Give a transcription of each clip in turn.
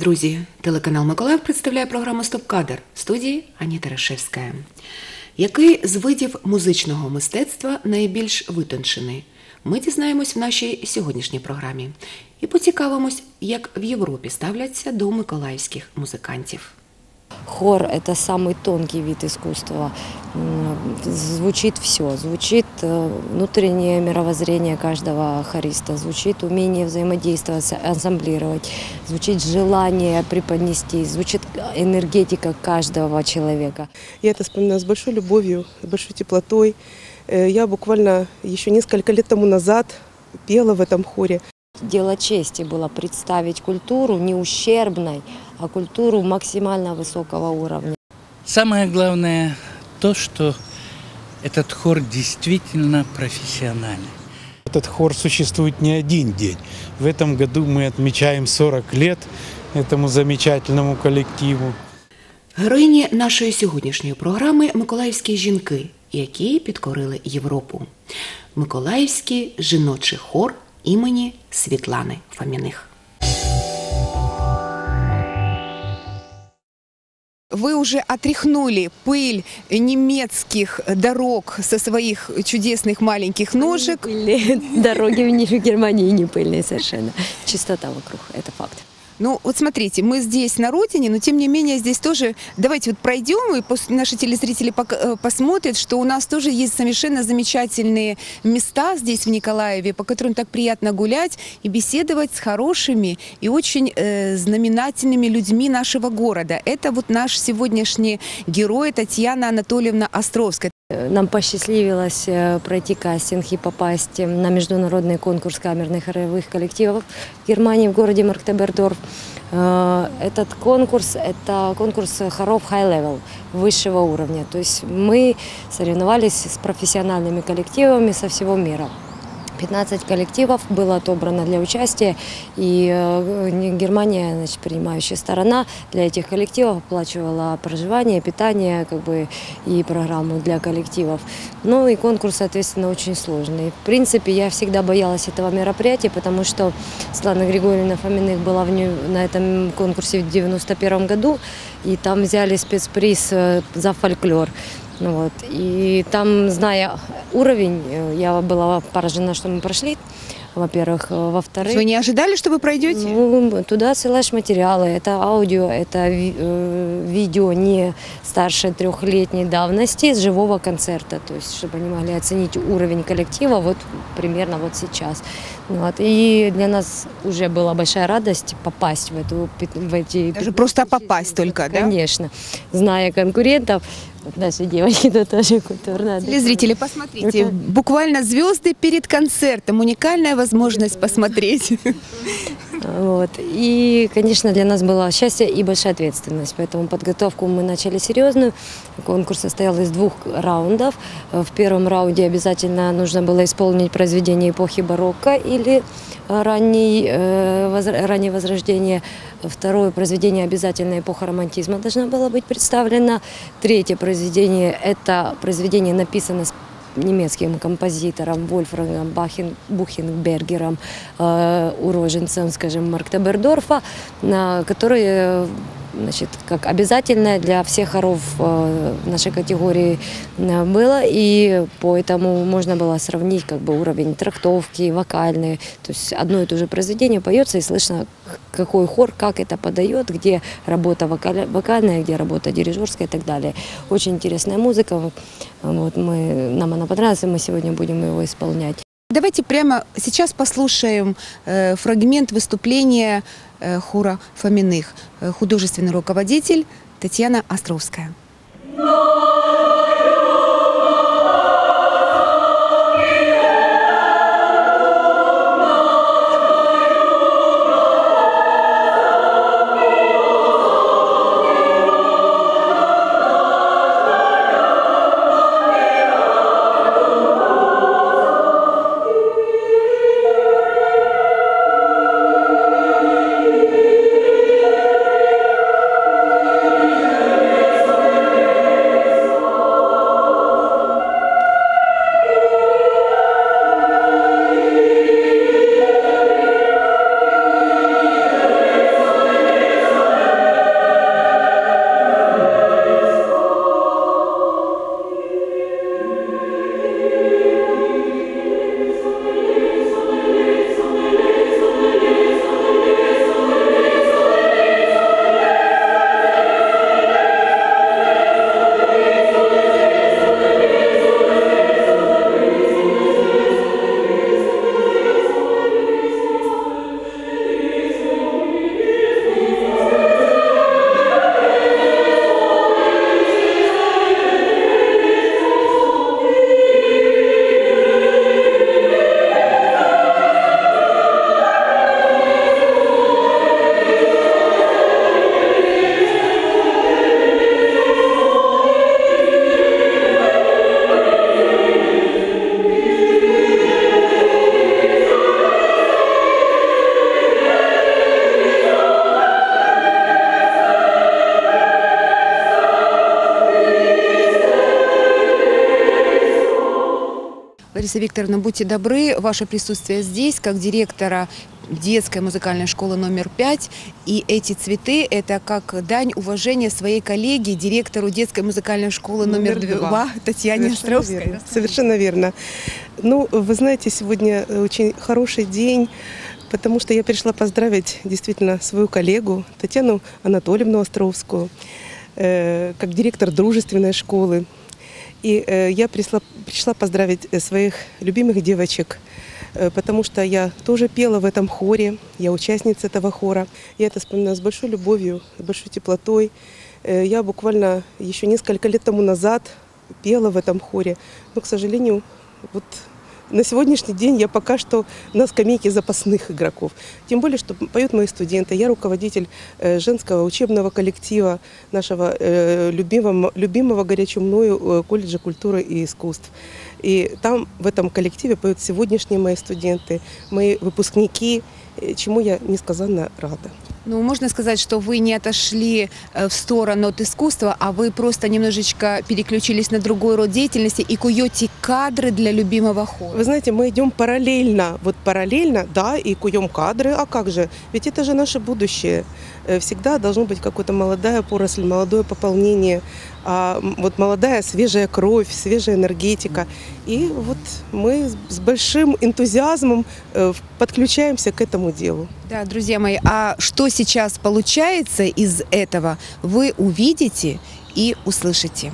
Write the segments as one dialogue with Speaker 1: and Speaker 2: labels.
Speaker 1: Друзі! Телеканал Миколаїв представляє програму Стоп-кадр в студії Ані Тарашевська. Який з видів музичного мистецтва найбільш витончений? Ми дізнаємось в нашій сьогоднішній програмі і поцікавимось, як в Європі ставляться до миколаївських музикантів.
Speaker 2: Хор – это самый тонкий вид искусства. Звучит все. Звучит э, внутреннее мировоззрение каждого хориста, звучит умение взаимодействовать, ансамблировать, звучит желание преподнести, звучит энергетика каждого человека.
Speaker 3: Я это вспоминаю с большой любовью, с большой теплотой. Э, Я буквально еще несколько лет тому назад пела в этом хоре
Speaker 2: Дело чести было представить культуру не ущербной, а культуру максимально высокого уровня.
Speaker 4: Самое главное то, что этот хор действительно профессиональный.
Speaker 5: Этот хор существует не один день. В этом году мы отмечаем 40 лет этому замечательному коллективу.
Speaker 1: Героїні нашої сьогоднішньої програми Миколаївські жінки, які підкорили Європу. Миколаївський жіночий хор імені Світлани Фоміних.
Speaker 6: Вы уже отряхнули пыль немецких дорог со своих чудесных маленьких ножек.
Speaker 2: Пыльные дороги в Ни- в Германии не пыльные совершенно. Чистота вокруг, это факт.
Speaker 6: Ну, вот смотрите, мы здесь на родине, но тем не менее здесь тоже... Давайте вот пройдем, и наши телезрители э, посмотрят, что у нас тоже есть совершенно замечательные места здесь, в Николаеве, по которым так приятно гулять и беседовать с хорошими и очень э, знаменательными людьми нашего города. Это вот наш сегодняшний герой Татьяна Анатольевна Островская.
Speaker 2: Нам посчастливилось э, пройти кастинг и попасть э, на международный конкурс камерных хоровых коллективов в Германии, в городе Марктебердорф. Э, Этот конкурс – это конкурс хоров high level, высшего уровня. То есть мы соревновались с профессиональными коллективами со всего мира. 15 коллективов было отобрано для участия, и э, Германия, значит, принимающая сторона, для этих коллективов оплачивала проживание, питание, как бы и программу для коллективов. Ну и конкурс, соответственно, очень сложный. В принципе, я всегда боялась этого мероприятия, потому что Светлана Григорьевна Фоминых была в ню- на этом конкурсе в 91 году, и там взяли спецприз э, за фольклор. Ну вот. И там, зная уровень, э, я была поражена, что мы прошли, во-первых. Э, Во-вторых,
Speaker 6: Вы не ожидали, что вы пройдете?
Speaker 2: ну, туда ссылаешь материалы, это аудио, это ви- э, видео не старше трехлетней давности с живого концерта, то есть чтобы они могли оценить уровень коллектива вот примерно вот сейчас. Вот. И для нас уже была большая радость попасть в, эту, в эти...
Speaker 6: Даже просто попасть только, да?
Speaker 2: Конечно. Зная конкурентов, наши девочки тут тоже культурно.
Speaker 6: Телезрители, посмотрите, буквально звезды перед концертом, уникальная возможность посмотреть.
Speaker 2: Вот. И, конечно, для нас было счастье и большая ответственность. Поэтому подготовку мы начали серьезную. Конкурс состоял из двух раундов. В первом раунде обязательно нужно было исполнить произведение эпохи барокко или ранний, э, раннее возрождение. Второе произведение обязательно эпоха романтизма должна была быть представлена. Третье произведение – это произведение написано с немецким композитором Вольфрангом Бахен, Бухенбергером, э, уроженцем, скажем, Марктебердорфа, на- который э, значит, как обязательное для всех хоров э, нашей категории э, было, и поэтому можно было сравнить как бы уровень трактовки, вокальный, то есть одно и то же произведение поется и слышно, какой хор, как это подает, где работа вокаля- вокальная, где работа дирижерская и так далее. Очень интересная музыка, вот мы, нам она понравилась, и мы сегодня будем его исполнять.
Speaker 6: Давайте прямо сейчас послушаем э, фрагмент выступления хора Фоминых. Э, художественный руководитель Татьяна Островская. Лариса Викторовна, будьте добры, ваше присутствие здесь, как директора детской музыкальной школы номер 5. И эти цветы – это как дань уважения своей коллеге, директору детской музыкальной школы номер,
Speaker 3: Номер
Speaker 6: 2,
Speaker 3: два.
Speaker 6: Татьяне
Speaker 3: Совершенно
Speaker 6: Островской.
Speaker 3: верно. Совершенно верно. Ну, вы знаете, сегодня очень хороший день, потому что я пришла поздравить действительно свою коллегу Татьяну Анатольевну Островскую, э, как директор дружественной школы. И э, я пришла, пришла поздравить э, своих любимых девочек, э, потому что я тоже пела в этом хоре, я участница этого хора. Я это вспоминаю с большой любовью, с большой теплотой. Я буквально еще несколько лет тому назад пела в этом хоре, но, к сожалению, вот на сегодняшний день я пока что на скамейке запасных игроков. Тем более, что поют мои студенты. Я руководитель э, женского учебного коллектива нашего э, любимого, любимого горячо мною э, колледжа культуры и искусств. И там, в этом коллективе, поют сегодняшние мои студенты, мои выпускники, чему я несказанно рада.
Speaker 6: Ну, можно сказать, что вы не отошли э, в сторону от искусства, а вы просто немножечко переключились на другой род деятельности и куете кадры для любимого хора.
Speaker 3: Вы знаете, мы идем параллельно, вот параллельно, да, и куем кадры, а как же? Ведь это же наше будущее. Э, Всегда должно быть какая-то молодая поросль, молодое пополнение, а, вот молодая свежая кровь, свежая энергетика. И вот мы с- большим энтузиазмом э, подключаемся к этому делу.
Speaker 6: Да, друзья мои, а что сейчас получается из этого, вы увидите и услышите.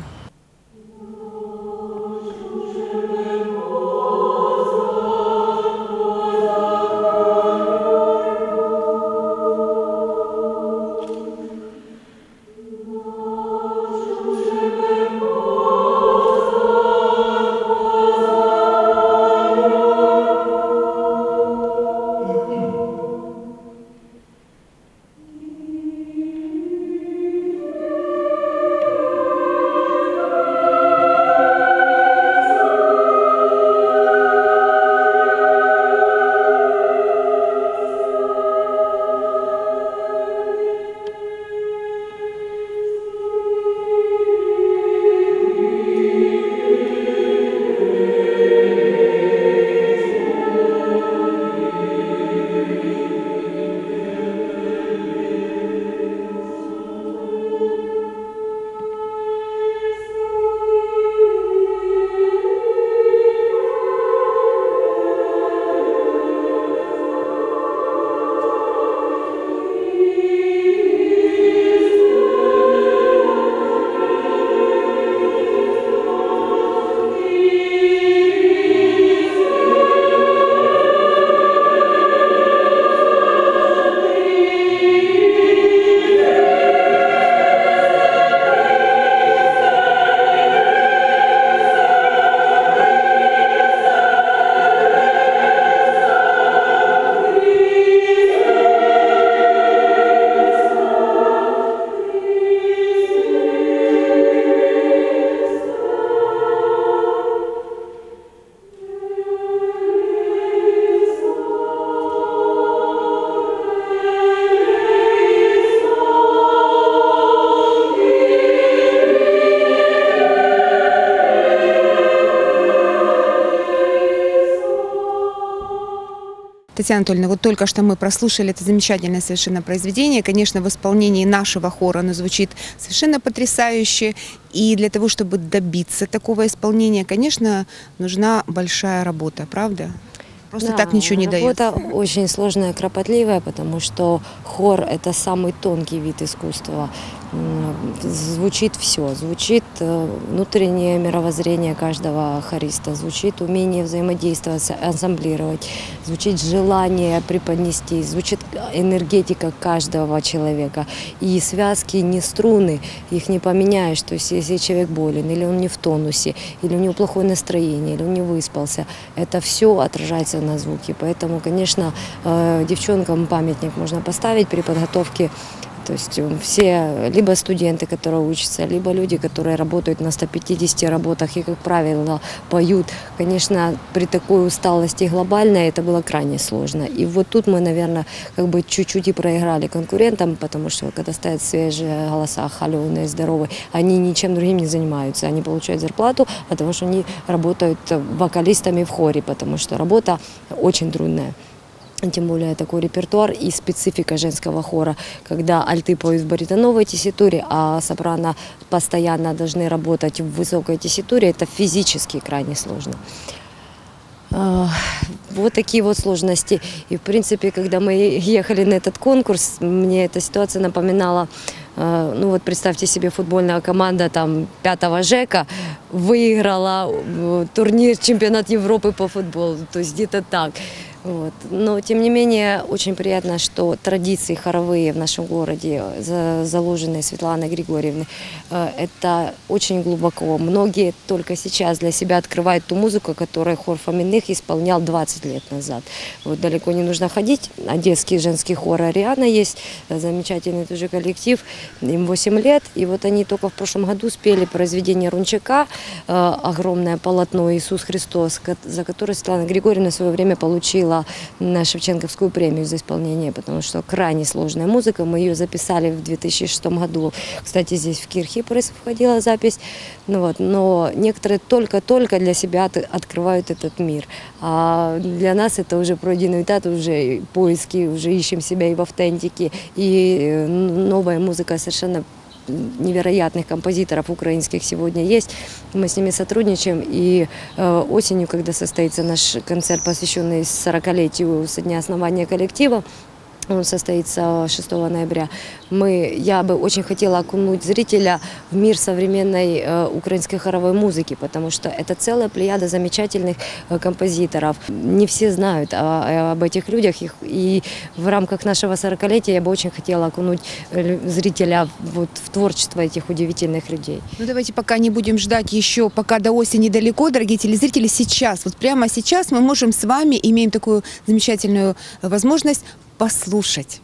Speaker 6: Татьяна Анатольевна, вот только что мы прослушали это замечательное совершенно произведение. Конечно, в исполнении нашего хора оно звучит совершенно потрясающе. И для того, чтобы добиться такого исполнения, конечно, нужна большая работа, правда? Просто
Speaker 2: Да,
Speaker 6: так ничего не дает.
Speaker 2: Работа очень сложная, кропотливая, потому что хор – это самый тонкий вид искусства. Звучит все. Звучит э, внутреннее мировоззрение каждого хориста, звучит умение взаимодействовать, ансамблировать, звучит желание преподнести, звучит энергетика каждого человека. И связки не струны, их не поменяешь. То есть если человек болен, или он не в тонусе, или у него плохое настроение, или он не выспался, это все отражается на звуке. Поэтому, конечно, э, девчонкам памятник можно поставить при подготовке То есть все, либо студенты, которые учатся, либо люди, которые работают на 150 работах и, как правило, поют. Конечно, при такой усталости глобальной это было крайне сложно. И вот тут мы, наверное, как бы чуть-чуть и проиграли конкурентам, потому что когда стоят свежие голоса, холеные, здоровые, они ничем другим не занимаются. Они получают зарплату, потому что они работают вокалистами в хоре, потому что работа очень трудная. Тем более такой репертуар и специфика женского хора, когда альты поют в баритоновой тесситуре, а сопрано постоянно должны работать в высокой тесситуре, это физически крайне сложно. А, Вот такие вот сложности. И, в принципе, когда мы ехали на этот конкурс, мне эта ситуация напоминала, э, ну вот представьте себе, футбольная команда там пятого ЖЭКа выиграла э, турнир чемпионат Европы по футболу. То есть где-то так. Вот. Но, тем не менее, очень приятно, что традиции хоровые в нашем городе, за- заложенные Светланой Григорьевной, э, это очень глубоко. Многие только сейчас для себя открывают ту музыку, которую хор Фоминых исполнял 20 лет назад. Вот далеко не нужно ходить. Одесский женский хор «Ариана» есть, э, замечательный тоже коллектив, им 8 лет. И вот они только в прошлом году спели произведение Рунчака, э, огромное полотно «Иисус Христос», за которое Светлана Григорьевна в свое время получила на Шевченковскую премию за исполнение, потому что крайне сложная музыка. Мы ее записали в 2006 году. Кстати, здесь в Кирхе происходила запись. Ну вот, но некоторые только-только для себя от- открывают этот мир. А для нас это уже пройденный этап, уже поиски, уже ищем себя и в автентике, и э, новая музыка совершенно невероятных композиторов украинских сегодня есть. Мы с ними сотрудничаем. И э, осенью, когда состоится наш концерт, посвященный 40-летию со дня основания коллектива, он состоится 6 ноября. Мы, я бы очень хотела окунуть зрителя в мир современной э, украинской хоровой музыки, потому что это целая плеяда замечательных э, композиторов. Не все знают о- об этих людях, их, и в рамках нашего 40-летия я бы очень хотела окунуть э, зрителя вот, в творчество этих удивительных людей.
Speaker 6: Ну давайте пока не будем ждать еще, пока до осени далеко, дорогие телезрители, сейчас, вот прямо сейчас мы можем с вами, имеем такую замечательную э, возможность послушать.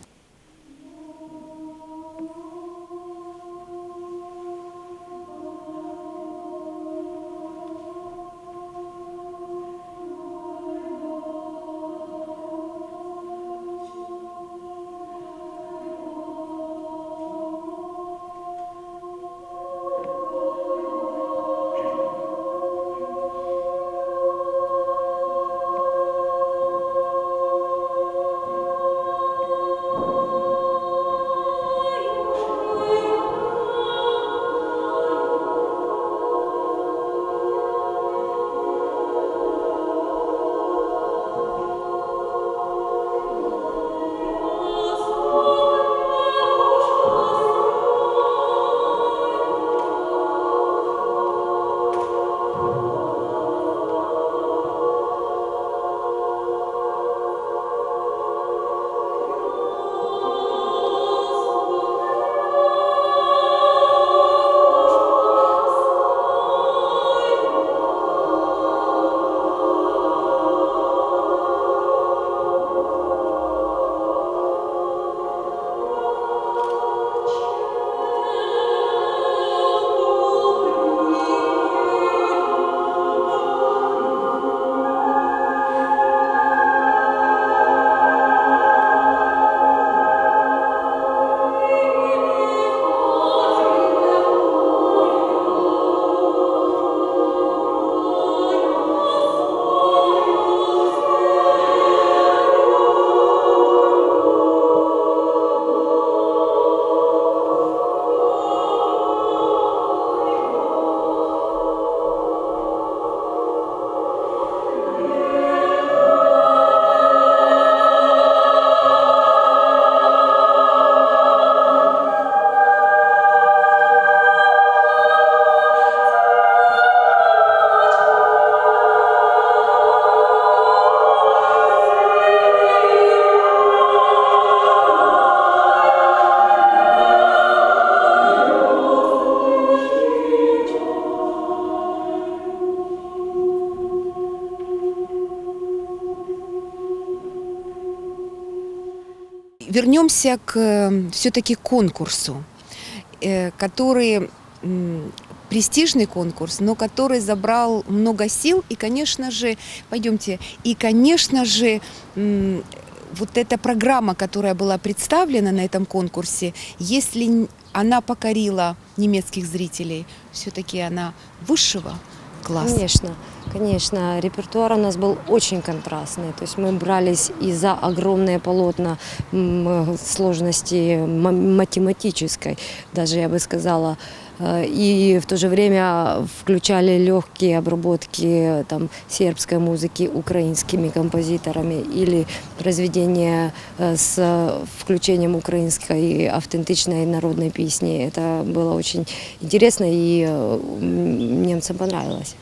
Speaker 6: Вернемся к все-таки конкурсу, э, который престижный конкурс, но который забрал много сил. И, конечно же, пойдемте, и, конечно же, вот эта программа, которая была представлена на этом конкурсе, если она покорила немецких зрителей, все-таки она высшего класса.
Speaker 2: Конечно, конечно. Репертуар у нас был очень контрастный. То есть мы брались и за огромные полотна м, сложности математической, даже я бы сказала. Э, И в то же время включали легкие обработки там, сербской музыки украинскими композиторами или произведения э, с включением украинской автентичной народной песни. Это было очень интересно и э, немцам понравилось.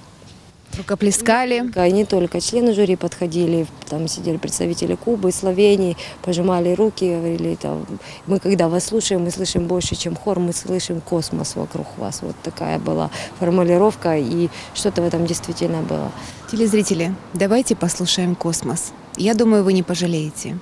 Speaker 6: Рукоплескали.
Speaker 2: И не только члены жюри подходили, там сидели представители Кубы, Словении, пожимали руки, говорили, там, мы когда вас слушаем, мы слышим больше, чем хор, мы слышим космос вокруг вас. Вот такая была формулировка, и что-то в этом действительно было.
Speaker 6: Телезрители, давайте послушаем «Космос». Я думаю, вы не пожалеете.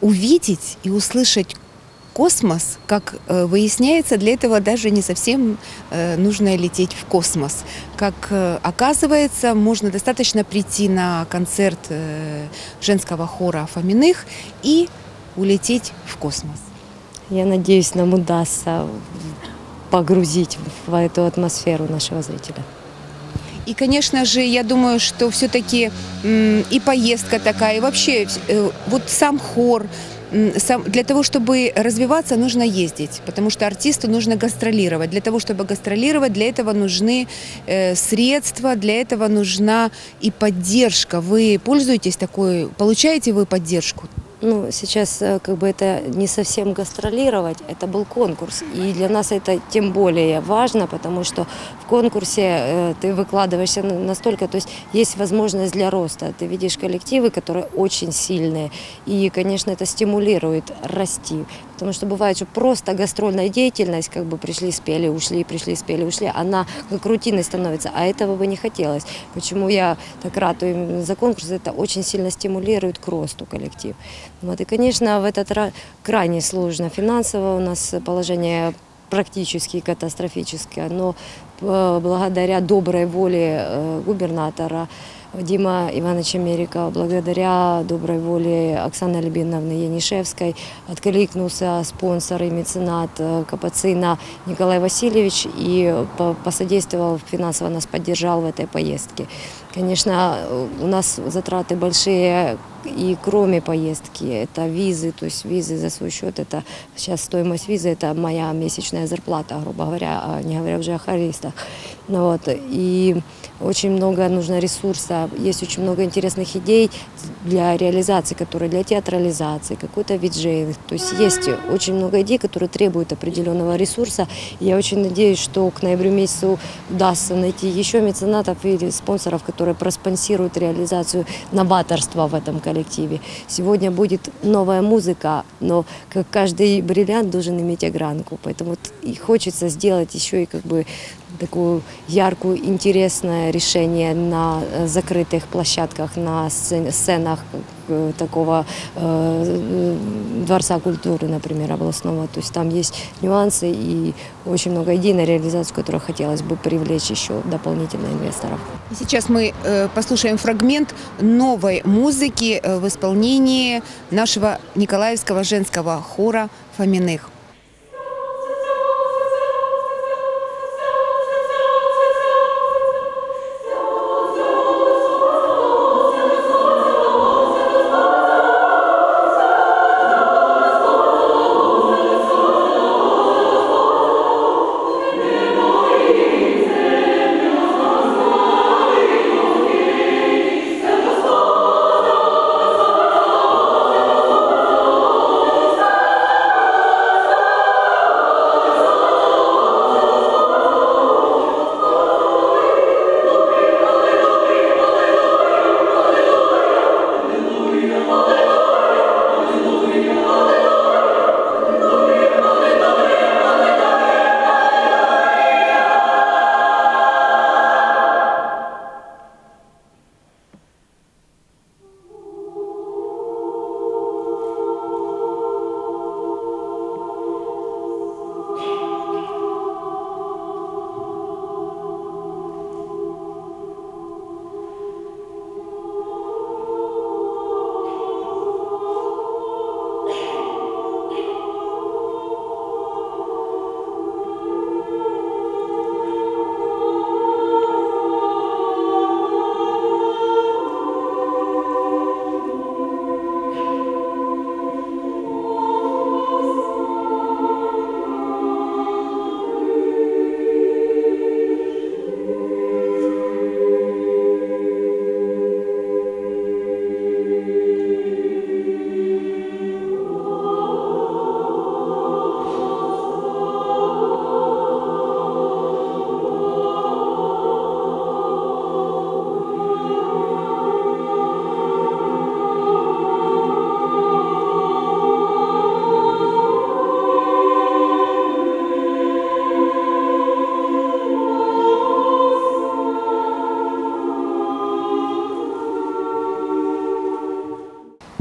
Speaker 6: Увидеть и услышать космос, как э, выясняется, для этого даже не совсем э, нужно лететь в космос. Как э, оказывается, можно достаточно прийти на концерт женского хора Фоминых и улететь в космос.
Speaker 2: Я надеюсь, нам удастся погрузить в эту атмосферу нашего зрителя.
Speaker 6: И, конечно же, я думаю, что все-таки и поездка такая, и вообще э, вот сам хор, для того, чтобы развиваться, нужно ездить, потому что артисту нужно гастролировать. Для того, чтобы гастролировать, для этого нужны э, средства, для этого нужна и поддержка. Вы пользуетесь такой, получаете вы поддержку?
Speaker 2: Ну, сейчас э, как бы это не совсем гастролировать, это был конкурс. И для нас это тем более важно, потому что конкурсе э, ты выкладываешься на- настолько, то есть есть возможность для роста. Ты видишь коллективы, которые очень сильные. И, конечно, это стимулирует расти. Потому что бывает, что просто гастрольная деятельность, как бы пришли, спели, ушли, пришли, спели, ушли, она как рутиной становится, а этого бы не хотелось. Почему я так именно за конкурс, это очень сильно стимулирует к росту коллектив. Вот, и, конечно, в этот раз крайне сложно финансово, у нас положение практически катастрофическое, но э, благодаря доброй воле э, губернатора Вадима Ивановича Мерикова, благодаря доброй воле Оксаны Альбиновны Янишевской, откликнулся спонсор и меценат э, Капацина Николай Васильевич и по- посодействовал, финансово нас поддержал в этой поездке. Конечно, у нас затраты большие и кроме поездки, это визы, то есть визы за свой счет, это сейчас стоимость визы, это моя месячная зарплата, грубо говоря, а не говоря уже о хористах. Ну Вот. И очень много нужно ресурса, есть очень много интересных идей для реализации, которые для театрализации, какой-то виджейнг. То есть есть очень много идей, которые требуют определенного ресурса. Я очень надеюсь, что к ноябрю месяцу удастся найти еще меценатов или спонсоров, которые проспонсируют реализацию новаторства в этом коллективе. Сегодня будет новая музыка, но каждый бриллиант должен иметь огранку. Поэтому вот и хочется сделать еще и как бы такую яркую, интересное решение на э, закрытых площадках, на сцен- сценах такого э, э, дворца культуры, например, областного. То есть там есть нюансы и очень много идей, на реализацию которых хотелось бы привлечь еще дополнительно инвесторов.
Speaker 6: Сейчас мы э, послушаем фрагмент новой музыки э, в исполнении нашего Николаевского женского хора Фоминых.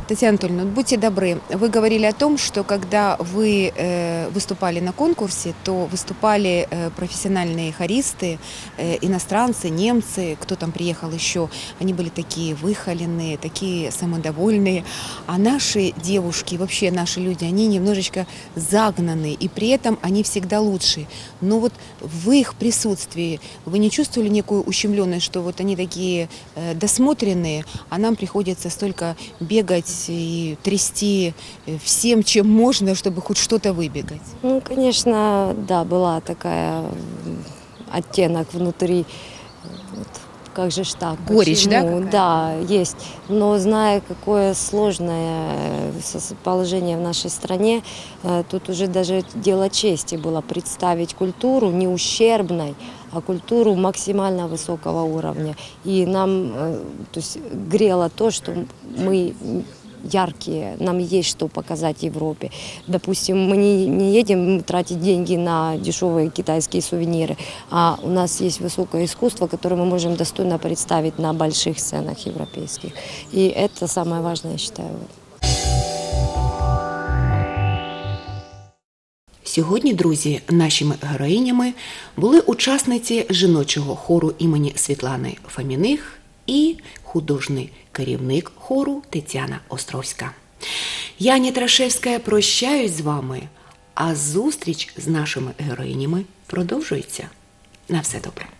Speaker 6: Татьяна Анатольевна, будьте добры, вы говорили о том, что когда вы э, выступали на конкурсе, то выступали э, профессиональные хористы, э, иностранцы, немцы, кто там приехал еще, они были такие выхоленные, такие самодовольные, а наши девушки, вообще наши люди, они немножечко загнанные, и при этом они всегда лучшие. Но вот в их присутствии вы не чувствовали некую ущемленность, что вот они такие досмотренные, а нам приходится столько бегать и трясти э, всем, чем можно, чтобы хоть что-то выбегать?
Speaker 2: Ну, конечно, да, была такая оттенок внутри. Вот, как же ж так?
Speaker 6: Горечь, да,
Speaker 2: Почему?
Speaker 6: какая-то?
Speaker 2: Да, есть. Но зная, какое сложное э, положение в нашей стране, э, тут уже даже дело чести было представить культуру не ущербной, а культуру максимально высокого уровня. И нам то есть, грело то, что мы яркие, нам есть что показать Европе. Допустим, мы не, не едем тратить деньги на дешевые китайские сувениры, а у нас есть высокое искусство, которое мы можем достойно представить на больших сценах европейских. И это самое важное, я считаю.
Speaker 1: Сьогодні, друзі, нашими героїнями були учасниці жіночого хору імені Світлани Фоміних
Speaker 6: і художній керівник хору Тетяна Островська. Я, Нітрашевська прощаюсь з вами, а зустріч з нашими героїнями продовжується. На все добре.